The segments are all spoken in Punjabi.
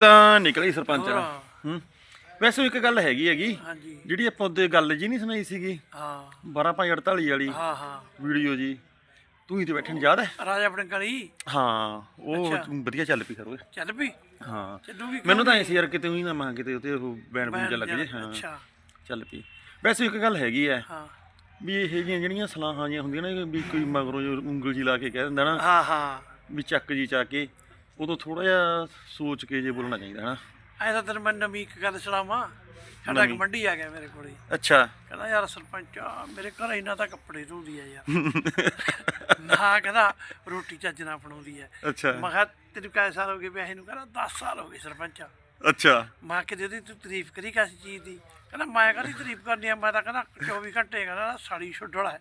ਤਾਂ ਨਿਕਲੀ ਸਰਪੰਚ। ਹੂੰ। ਵੈਸੇ ਇੱਕ ਗੱਲ ਹੈਗੀ ਹੈਗੀ। ਹਾਂਜੀ। ਜਿਹੜੀ ਆਪਾਂ ਉਹਦੇ ਗੱਲ ਜੀ ਨਹੀਂ ਸੁਣਾਈ ਸੀਗੀ। ਹਾਂ। 12548 ਵਾਲੀ। ਹਾਂ ਹਾਂ। ਵੀਡੀਓ ਜੀ। ਤੂੰ ਹੀ ਤੇ ਬੈਠਣ ਯਾਦ ਹੈ? ਰਾਜ ਆਪਣੇ ਗਲੀ। ਹਾਂ ਉਹ ਵਧੀਆ ਚੱਲ ਪਈ ਓਏ। ਚੱਲ ਪਈ? ਹਾਂ। ਚੱਲੂਗੀ ਮੈਨੂੰ ਤਾਂ ਐ ਸੀ ਯਾਰ ਕਿਤੇ ਉਹੀ ਨਾ ਮਾਂ ਕਿਤੇ ਉਤੇ ਉਹ ਬੈਂਡ ਜਿਹਾ ਲੱਗ ਜੇ। ਹਾਂ। ਅੱਛਾ। ਚੱਲ ਪਈ। ਵੈਸੇ ਇੱਕ ਗੱਲ ਹੈਗੀ ਐ ਹਾਂ। ਵੀ ਇਹ ਜਿਹੀਆਂ ਜਿਹੜੀਆਂ ਸਲਾਹਾਂ ਜੀਆਂ ਹੁੰਦੀਆਂ ਨੇ ਵੀ ਕੋਈ ਮਗਰੋਂ ਉਂਗਲ ਜੀ ਲਾ ਕੇ ਕਹਿ ਦਿੰਦਾ ਨਾ। ਹਾਂ ਹਾਂ। ਵੀ ਚੱਕ ਜੀ ਚਾ ਕੇ। ਉਦੋਂ ਥੋੜਾ ਜਿਹਾ ਸੋਚ ਕੇ ਜੇ ਬੋਲਣਾ ਚਾਹੀਦਾ ਹਨਾ? ਐ ਤਾਂ ਤੈਨੂੰ ਮੈਂ ਨਵੀਂ ਇੱਕ ਗੱਲ ਸੁਣਾਵਾਂ। ਸਾਡਾ ਨਵੀਂ? ਕਮੰਡੀ ਆ ਗਿਆ ਮੇਰੇ ਕੋਲੇ। ਅੱਛਾ। ਕਹਿੰਦਾ ਯਾਰ ਸਰਪੰਚ ਆ, ਮੇਰੇ ਘਰ ਇਹਨਾਂ ਤਾਂ ਕੱਪੜੇ ਧੋਂਦੀ ਆ ਯਾਰ। ਨਾ ਕਹਿੰਦਾ ਰੋਟੀ ਚੱਜ ਨਾਲ ਬਣਾਉਂਦੀ ਆ। ਅੱਛਾ। ਮੈਂ ਕਿਹਾ ਤੈਨੂੰ ਕਿੰਨੇ ਸਾਲ ਹੋ ਗਏ? ਵਿਆਹ ਨੂੰ ਕਹਿੰਦਾ 10 ਸਾਲ ਹੋ ਗਏ ਸਰਪੰਚ। ਅੱਛਾ। ਮੈਂ ਕਿਹਾ ਉਹਦੀ ਤੂੰ ਤਾਰੀਫ ਕਰੀ ਕਿਸ ਚੀਜ਼ ਦੀ? ਕਹਿੰਦਾ ਮੈਂ ਕਾਹਦੀ ਤਾਰੀਫ ਕਰਨੀ ਆ? ਮੈਂ ਤਾਂ ਕਹਿੰਦਾ 24 ਘੰਟੇ ਕਹਿੰਦਾ ਸਾੜੀ ਛੱਡਣਾ ਹੈ।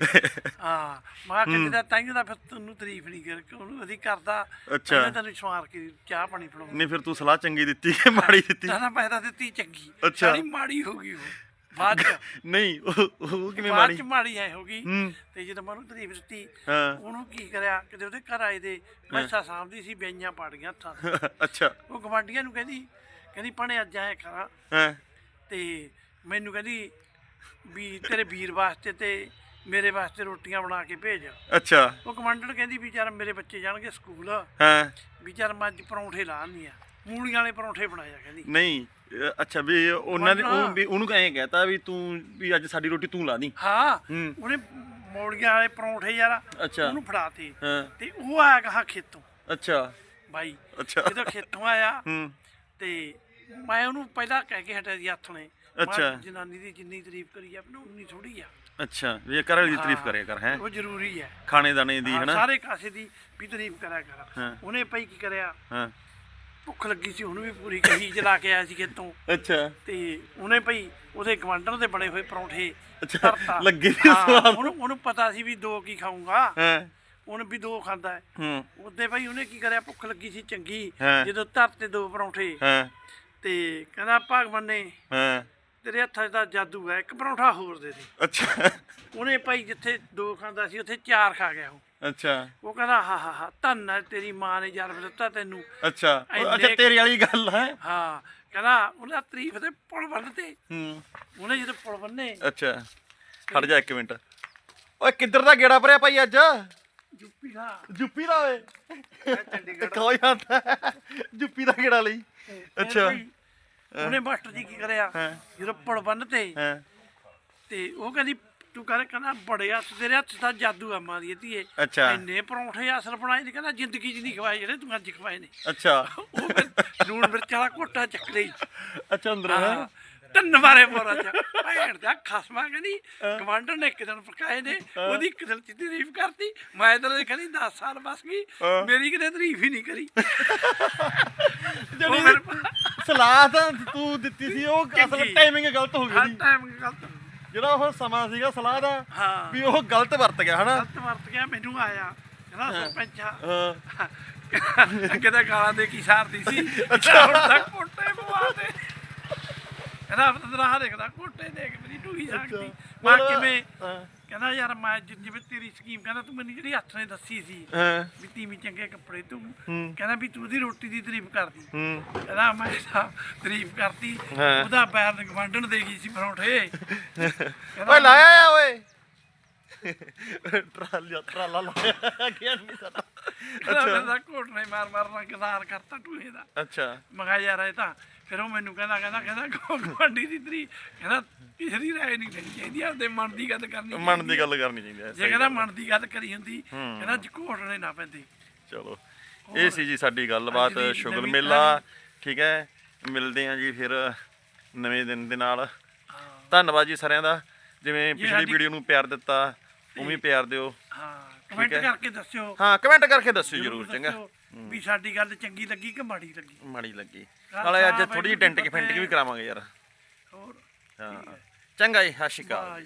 ਹਾਂ ਮੈਂ ਕਿਹਾ ਜਿਹਦਾ ਤਾਈਂ ਦਾ ਫਿਰ ਤੈਨੂੰ ਤਾਰੀਫ ਨਹੀਂ ਕਰ ਕਿ ਉਹਨੂੰ ਅਸੀਂ ਕਰਦਾ। ਅੱਛਾ। ਤਾਂਹੀਓ ਤੈਨੂੰ ਸਵਾਰ ਕੇ ਚਾਹ ਪਾਣੀ ਪਿਲਾਉਂਦਾ। ਨਹੀਂ ਫਿਰ ਤੂੰ ਸਲਾਹ ਚੰਗੀ ਦਿੱਤੀ ਕਿ ਮਾੜੀ ਦਿੱਤੀ? ਤਾਂ ਪੈਦਾ ਦਿੱਤੀ ਚੰਗੀ। ਅੱਛਾ। ਮਾੜੀ ਹੋ ਗਈ ਉਹ। ਬਾਅਦ ਚ। ਨਹੀਂ ਉਹ ਉਹ ਕਿਵੇਂ ਬਾਅਦ ਮਾੜੀ ਚ ਮਾੜੀ ਐ ਹੋ ਗਈ। ਹੂੰ। ਤੇ ਜਦੋਂ ਮੈਨੂੰ ਤਾਰੀਫ ਦਿੱਤੀ ਹਾਂ। ਉਹਨੂੰ ਕੀ ਕਰਿਆ? ਕਿਤੇ ਉਹਦੇ ਘਰ ਆਏ ਦੇ ਮੈਸਾ ਸਾਂਭਦੀ ਸੀ ਬਈਆਂ ਪਾੜ ਗਈਆਂ ਹੱਥਾਂ ਤੋਂ। ਅੱਛਾ। ਉਹ ਗਵਾਂਢੀਆਂ ਨੂੰ ਕਹਿੰਦੀ ਕਹਿੰਦੀ ਭਣੇ ਅੱਜ ਆਏ ਕਰਾਂ। ਹਾਂ। ਤੇ ਮੈਨੂੰ ਕਹਿੰਦੀ ਵੀ ਤੇਰੇ ਵੀਰ ਵਾਸਤੇ ਤੇ ਮੇਰੇ ਵਾਸਤੇ ਰੋਟੀਆਂ ਬਣਾ ਕੇ ਭੇਜ। ਅੱਛਾ। ਉਹ ਕਮਾਂਡਰ ਕਹਿੰਦੀ ਵੀ ਯਾਰ ਮੇਰੇ ਬੱਚੇ ਜਾਣਗੇ ਸਕੂਲ। ਹਾਂ। ਵੀ ਯਾਰ ਮੈਂ ਅੱਜ ਪਰੌਂਠੇ ਆ ਮੂਲੀਆਂ ਵਾਲੇ ਪਰੌਂਠੇ ਬਣਾਇਆ ਕਹਿੰਦੀ। ਨਹੀਂ ਅ, ਅੱਛਾ ਵੀ ਉਹਨਾਂ ਨੇ ਉਹ ਵੀ ਉਹਨੂੰ ਐਂ ਕਹਿਤਾ ਵੀ ਤੂੰ ਵੀ ਅੱਜ ਸਾਡੀ ਰੋਟੀ ਤੂੰ ਲਾ ਦੀ। ਹਾਂ ਹੂੰ। ਉਹਨੇ ਮੂਲੀਆਂ ਵਾਲੇ ਪਰੌਂਠੇ ਯਾਰ ਅੱਛਾ। ਉਹਨੂੰ ਫੜਾਤੇ। ਹਾਂ। ਤੇ ਉਹ ਆਇਆ ਕਹਾ ਖੇਤੋਂ। ਅੱਛਾ। ਬਾਈ ਅੱਛਾ। ਜਦੋਂ ਖੇਤੋਂ ਆਇਆ। ਹੂੰ। ਤੇ ਮੈਂ ਉਹਨੂੰ ਪਹਿਲਾਂ ਕਹਿ ਕੇ ਹਟਿਆ ਸੀ ਹੱਥ ਨੇ। ਮੈਂ ਅੱਛਾ। ਜਨਾਨੀ ਦੀ ਜਿੰਨੀ ਤਾਰੀਫ ਕਰੀ ਆਪਣੀ ਉਨੀ ਥੋੜੀ ਆ। ਅੱਛਾ ਵੀ ਇਹ ਵਾਲੀ ਦੀ ਤਾਰੀਫ ਕਰਿਆ ਕਰ ਹੈ? ਉਹ ਜ਼ਰੂਰੀ ਹੈ। ਖਾਣੇ ਦਾਣੇ ਦੀ ਹਾਂ, ਹਨਾ? ਸਾਰੇ ਕਾਸੇ ਦੀ ਵੀ ਤਾਰੀਫ ਕਰਿਆ ਕਰ। ਹਾਂ। ਉਹਨੇ ਭਾਈ ਕੀ ਕਰਿਆ? ਹਾਂ। ਭੁੱਖ ਲੱਗੀ ਸੀ ਉਹਨੂੰ ਵੀ ਪੂਰੀ ਕਹੀ ਚਲਾ ਕੇ ਆਇਆ ਸੀ ਖੇਤੋਂ। ਅੱਛਾ। ਤੇ ਉਹਨੇ ਭਾਈ ਉਹਦੇ ਕਮਾਂਡਰ ਦੇ ਬਣੇ ਹੋਏ ਪਰੌਂਠੇ ਅੱਛਾ। ਲੱਗੇ ਹਾਂ, ਸਵਾਦ। ਉਹਨੂੰ ਉਹਨੂੰ ਪਤਾ ਸੀ ਵੀ ਦੋ ਕੀ ਖਾਊਂਗਾ। ਹਾਂ। ਉਹਨੇ ਵੀ ਦੋ ਖਾਂਦਾ ਹੈ। ਹੂੰ। ਉਹਦੇ ਭਾਈ ਉਹਨੇ ਕੀ ਕਰਿਆ ਭੁੱਖ ਲੱਗੀ ਸੀ ਚੰਗੀ। ਜਦੋਂ ਧਰਤੇ ਦੋ ਪਰੌਂਠੇ। ਹਾਂ। ਤੇ ਕਹਿੰਦਾ ਭਗਵਾਨ ਨੇ ਹਾਂ। ਤੇਰੇ ਹੱਥਾਂ 'ਚ ਤਾਂ ਜਾਦੂ ਹੈ ਇੱਕ ਪਰੌਂਠਾ ਹੋਰ ਦੇ ਦੇ। ਅੱਛਾ। ਉਹਨੇ ਭਾਈ ਜਿੱਥੇ ਦੋ ਖਾਂਦਾ ਸੀ ਉੱਥੇ ਚਾਰ ਖਾ ਗਿਆ ਉਹ। ਅੱਛਾ। ਉਹ ਕਹਿੰਦਾ ਹਾ ਹਾ ਹਾ ਧੰਨ ਹੈ ਤੇਰੀ ਮਾਂ ਨੇ ਜਨਮ ਦਿੱਤਾ ਤੈਨੂੰ। ਅੱਛਾ। ਉਹ- ਇੰਨੇ- ਅੱਛਾ ਤੇਰੀ ਵਾਲੀ ਗੱਲ ਹੈ। ਹਾਂ ਕਹਿੰਦਾ ਉਹਦਾ ਤਾਰੀਫ ਤੇ ਪੁਲ ਬੰਨਤੇ। ਹੂੰ। ਉਹਨੇ ਜਦੋਂ ਪੁਲ ਬੰਨੇ। ਅੱਛਾ। ਖੜ ਜਾ ਇੱਕ ਮਿੰਟ। ਓਏ ਕਿੱਧਰ ਦਾ ਗੇੜਾ ਭਰਿਆ ਭਾਈ ਅੱਜ? ਜੁੱਪੀ ਦਾ। ਜੁੱਪੀ ਦਾ ਓਏ। ਚੰਡੀਗੜ੍ਹ ਕੋਈ ਜਾਂਦਾ ਜੁੱਪੀ ਦਾ ਗੇੜਾ ਲਈ। ਫਿਰ ਅੱਛਾ। ਭਾਈ ਉਹਨੇ ਮਾਸਟਰ ਜੀ ਕੀ ਕਰਿਆ? ਹਾਂ। ਜਦੋਂ ਪੁਲ ਬੰਨਤੇ ਹਾਂ। ਤੇ ਉਹ ਕਹਿੰਦੀ ਤੂੰ ਕਹਿੰਦਾ ਕਹਿੰਦਾ ਬੜੇ ਹੱਥ ਤੇਰੇ ਹੱਥ ਦਾ ਜਾਦੂ ਆ ਮਾਂ ਦੀ ਧੀਏ। ਅੱਛਾ। ਇੰਨੇ ਪਰੌਂਠੇ ਅਸਲ ਬਣਾਏ ਨੇ ਕਹਿੰਦਾ ਜ਼ਿੰਦਗੀ 'ਚ ਨਹੀਂ ਖਵਾਏ ਜਿਹੜੇ ਤੂੰ ਅੱਜ ਖਵਾਏ ਨੇ। ਅੱਛਾ। ਉਹ ਫਿਰ ਲੂਣ ਮਿਰਚ ਵਾਲਾ ਘੋਟਾ ਚੱਕ ਲਈ ਅੱਛਾ ਅੰਦਰ ਹੈ ਤਿੰਨ ਮਾਰੇ ਪੋਰਾ ਚ ਭੈਣ ਦਾ ਖਸਮਾ ਕਹਿੰਦੀ ਕਮਾਂਡਰ ਨੇ ਇੱਕ ਦਿਨ ਪਕਾਏ ਨੇ ਉਹਦੀ ਇੱਕ ਦਿਨ ਚ ਤਾਰੀਫ ਕਰਤੀ। ਮੈਂ ਤਾਂ ਕਹਿੰਦੀ 10 ਸਾਲ ਬਸ ਗਈ। ਮੇਰੀ ਕਿਤੇ ਤਾਰੀਫ ਹੀ ਨਹੀਂ ਕਰੀ। ਜਿਹੜੀ ਸਲਾਹ ਤਾਂ ਤੂੰ ਦਿੱਤੀ ਸੀ ਉਹ ਅਸਲ। ਟਾਈਮਿੰਗ ਗਲਤ ਹੋ ਹਰ ਗਈ ਟਾਈਮ ਗਲਤ ਜਿਹੜਾ ਉਹ ਸਮਾਂ ਸੀਗਾ ਸਲਾਹ ਦਾ ਹਾਂ। ਵੀ ਉਹ ਗਲਤ ਵਰਤ ਗਿਆ ਹਨਾ? ਗਲਤ ਵਰਤ ਗਿਆ ਮੈਨੂੰ ਆਇਆ। ਕਹਿੰਦਾ ਸਰਪੰਚਾ ਹਾਂ। ਅੱਗੇ ਤਾਂ ਗਾਲਾਂ ਦੇ ਕੀ ਸਾਰਦੀ ਸੀ। ਅੱਛਾ। ਹੁਣ ਤੱਕ ਕੋਟੇ ਪਵਾ ਦੇ। ਕਹਿੰਦਾ ਤੇਰਾ ਦੇਖਦਾ ਕੋਟੇ ਦੇਖ। ਢੂਈ ਸਕਦੀ ਮੈਂ ਮਤਲਬ- ਕਿਵੇਂ ਹਾਂ। ਕਹਿੰਦਾ ਯਾਰ ਮੈਂ ਜਿ- ਜਿਵੇਂ ਤੇਰੀ ਸਕੀਮ ਕਹਿੰਦਾ ਤੂੰ ਮੈਨੂੰ ਜਿਹੜੀ ਹੱਥ ਨੇ ਦੱਸੀ ਸੀ ਹਾਂ। ਵੀ ਤੀਵੀਂ ਚੰਗੇ ਕੱਪੜੇ ਤੂੰ ਹੂੰ। ਕਹਿੰਦਾ ਵੀ ਤੂੰ ਉਹਦੀ ਰੋਟੀ ਦੀ ਤਾਰੀਫ ਕਰਦੀ। ਹੂੰ। ਕਹਿੰਦਾ ਮੈਂ ਤਾਂ ਤਾਰੀਫ ਕਰਤੀ। ਹਾਂ। ਉਹਦਾ ਪੈਰ ਗਵਾਂਢਣ ਦੇ ਗਈ ਸੀ ਪਰੌਂਠੇ। ਓਏ ਲਾਇਆ ਆ ਓਏ। ਟਰਾਲਾ ਟਰਾਲਾ ਲਾਇਆ ਗਿਆ ਨਹੀਂ ਸਾਡਾ ਕਹਿੰਦਾ ਕਹਿੰਦਾ ਕੋਟ ਨਹੀਂ ਮਾਰ ਮਾਰਨਾ ਗਜ਼ਾਰ ਕਰਤਾ ਟੂਹੇ ਦਾ। ਅੱਛਾ। ਮੈਂ ਕਿਹਾ ਯਾਰ ਇਹ ਤਾਂ ਫਿਰ ਉਹ ਮੈਨੂੰ ਕਹਿੰਦਾ ਕਹਿੰਦਾ ਕਹਿੰਦਾ ਗਵਾਂਢੀ ਦੀ ਤਰੀ ਕਹਿੰਦਾ ਕਿਸੇ ਰਾਏ ਨਹੀਂ ਲੈਣੀ ਚਾਹੀਦੀ ਆਪਦੇ ਮਨ ਦੀ ਗੱਲ ਕਰਨੀ ਮਨ ਦੀ ਗੱਲ ਕਰਨੀ ਚਾਹੀਦੀ ਹੈ ਜੇ ਕਹਿੰਦਾ ਮਨ ਦੀ ਗੱਲ ਕਰੀ ਹੁੰਦੀ। ਕਹਿੰਦਾ ਜਕੋਟਣੇ ਨਾ ਪੈਂਦੇ। ਚਲੋ ਇਹ ਸੀ ਜੀ ਸਾਡੀ ਗੱਲਬਾਤ ਨਵੀਂ ਮੇਲਾ। ਠੀਕ ਹੈ ਮਿਲਦੇ ਹਾਂ ਜੀ ਫਿਰ ਨਵੇਂ ਦਿਨ ਦੇ ਨਾਲ। ਧੰਨਵਾਦ ਜੀ ਸਾਰਿਆਂ ਦਾ ਜਿਵੇਂ ਪਿਛਲੀ ਵੀਡੀਓ ਨੂੰ ਪਿਆਰ ਦਿੱਤਾ। ਉਵੇਂ ਪਿਆਰ ਦਿਓ। ਹਾਂ ਕਮੈਂਟ। ਕਰਕੇ ਦੱਸਿਓ। ਹਾਂ ਕਮੈਂਟ ਕਰਕੇ ਦੱਸਿਓ ਜਰੂਰ ਚੰਗਾ। ਦੱਸਿਓ ਵੀ ਸਾਡੀ ਗੱਲ ਚੰਗੀ ਲੱਗੀ ਕਿ ਮਾੜੀ ਲੱਗੀ? ਮਾੜੀ ਲੱਗੀ। ਨਾਲੇ ਅੱਜ ਥੋੜੀ ਜਿਹੀ ਡੈਂਟ ਕੇ ਫੈਂਟ ਵੀ ਕਰਾਵਾਂਗੇ ਯਾਰ। ਹੋਰ ਹਾਂ। ਚੰਗਾ ਜੀ ਸਤਿ ਸ਼੍ਰੀ ਅਕਾਲ।